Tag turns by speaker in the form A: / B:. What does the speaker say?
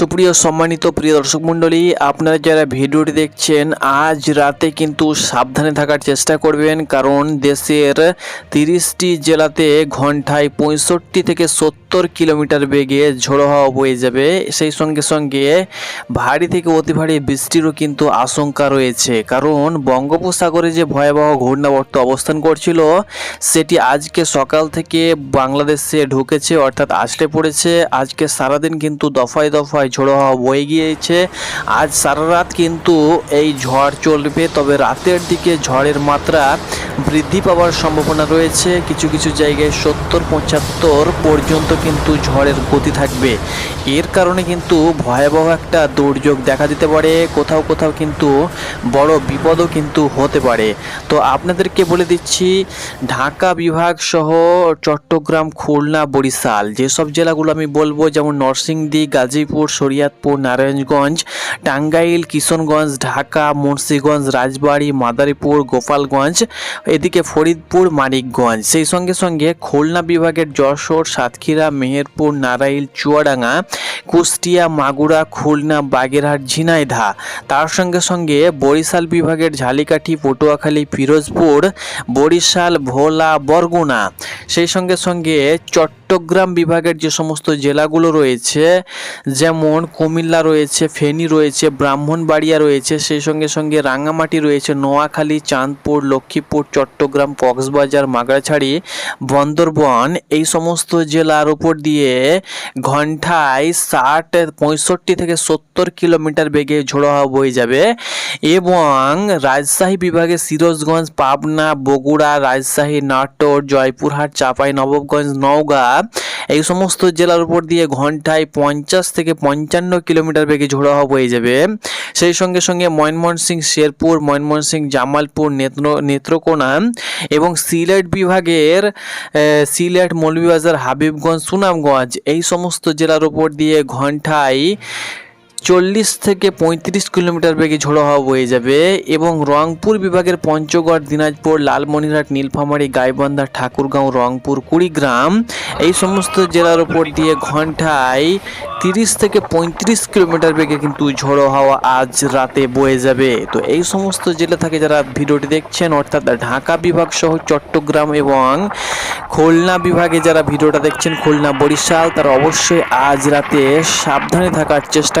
A: সুপ্রিয় সম্মানিত প্রিয় দর্শক মণ্ডলী, আপনারা যারা ভিডিওটি দেখছেন, আজ রাতে কিন্তু সাবধানে থাকার চেষ্টা করবেন, কারণ দেশের তিরিশটি জেলাতে ঘন্টায় পঁয়ষট্টি থেকে সত্তর কিলোমিটার বেগে ঝোড়ো হওয়া বয়ে যাবে। সেই সঙ্গে সঙ্গে ভারী থেকে অতি ভারী বৃষ্টিরও কিন্তু আশঙ্কা রয়েছে। কারণ বঙ্গোপসাগরে যে ভয়াবহ ঘূর্ণাবর্ত অবস্থান করছিল, সেটি আজকে সকাল থেকে বাংলাদেশে ঢুকেছে, অর্থাৎ আসলে পড়েছে। আজকে সারাদিন কিন্তু দফায় দফায় ঝোড়ো হাওয়া বয়ে গিয়েছে। আজ সারা রাত কিন্তু এই ঝড় চলবে, তবে রাতের দিকে ঝড়ের মাত্রা বৃদ্ধি পাওয়ার সম্ভাবনা রয়েছে। কিছু কিছু জায়গায় সত্তর, পঁচাত্তর পর্যন্ত কিন্তু ঝড়ের গতি থাকবে। এর কারণে কিন্তু ভয়াবহ একটা দুর্যোগ দেখা দিতে পারে। কোথাও কোথাও কিন্তু বড় বিপদও কিন্তু হতে পারে। তো আপনাদেরকে বলে দিচ্ছি, ঢাকা বিভাগ সহ চট্টগ্রাম, খুলনা, বরিশাল যেসব জেলাগুলো আমি বলব, যেমন নরসিংদী, গাজীপুর, শরিয়াতপুর, নারায়ণগঞ্জ, টাঙ্গাইল, কিশনগঞ্জ, ঢাকা, মুন্সীগঞ্জ, রাজবাড়ী, মাদারীপুর, গোপালগঞ্জ এদিকে ফরিদপুর, মানিকগঞ্জ। সেই সঙ্গে সঙ্গে খুলনা বিভাগের যশোর, সাতক্ষীরা, মেহেরপুর, নারাইল, চুয়াডাঙ্গা, কুষ্টিয়া, মাগুরা, খুলনা, বাগেরহাট ঝিনাইধা তার সঙ্গে সঙ্গে বরিশাল বিভাগের ঝালিকাঠি, পটুয়াখালী ফিরোজপুর বরিশাল, ভোলা, বরগুনা। সেই সঙ্গে সঙ্গে চট্টগ্রাম বিভাগের যে সমস্ত জেলাগুলো রয়েছে, যেমন কুমিল্লা রয়েছে, ফেনী রয়েছে, ব্রাহ্মণবাড়িয়া রয়েছে, সেই সঙ্গে সঙ্গে রাঙামাটি রয়েছে, নোয়াখালী, চাঁদপুর, লক্ষ্মীপুর, চট্টগ্রাম, কক্সবাজার মাগড়াছড়ি বন্দরবন, এই সমস্ত জেলার উপর দিয়ে ঘন্টায় ষাট, পঁয়ষট্টি থেকে সত্তর কিলোমিটার বেগে ঝোড়ো হাওয়া বয়ে যাবে এবং রাজশাহী বিভাগে সিরোজগঞ্জ, পাবনা, বগুড়া, রাজশাহী, নাটোর, জয়পুরহাট চাঁপাই, নবাবগঞ্জ, নওগাঁ, এই সমস্ত জেলার উপর দিয়ে ঘন্টায় পঞ্চাশ থেকে পঞ্চান্ন কিলোমিটার বেগে ঝোড়ো হাওয়া বয়ে যাবে। সেই সঙ্গে সঙ্গে ময়মনসিং শেরপুর ময়মনসিং জামালপুর, নেত্র, নেত্রকোনা এবং সিলেট বিভাগের সিলেট, মৌলভীবাজার, হাবিবগঞ্জ, সুনামগঞ্জ এই সমস্ত জেলার উপর দিয়ে ঘন্টায় চল্লিশ থেকে পঁয়ত্রিশ কিলোমিটার বেগে ঝোড়ো হাওয়া বয়ে যাবে এবং রংপুর বিভাগের পঞ্চগড়, দিনাজপুর, লালমনিরহাট, নীলফামারী, গাইবান্ধা, ঠাকুরগাঁও, রংপুর, কুড়িগ্রাম এই সমস্ত জেলার উপর দিয়ে ঘন্টায় তিরিশ থেকে পঁয়ত্রিশ কিলোমিটার বেগে কিন্তু ঝোড়ো হাওয়া আজ রাতে বয়ে যাবে। তো এই সমস্ত জেলা থেকে যারা ভিডিওটি দেখছেন, অর্থাৎ ঢাকা বিভাগ সহ চট্টগ্রাম এবং খুলনা বিভাগে যারা ভিডিওটা দেখছেন, খুলনা, বরিশাল, তারা অবশ্যই আজ রাতে সাবধানে থাকার চেষ্টা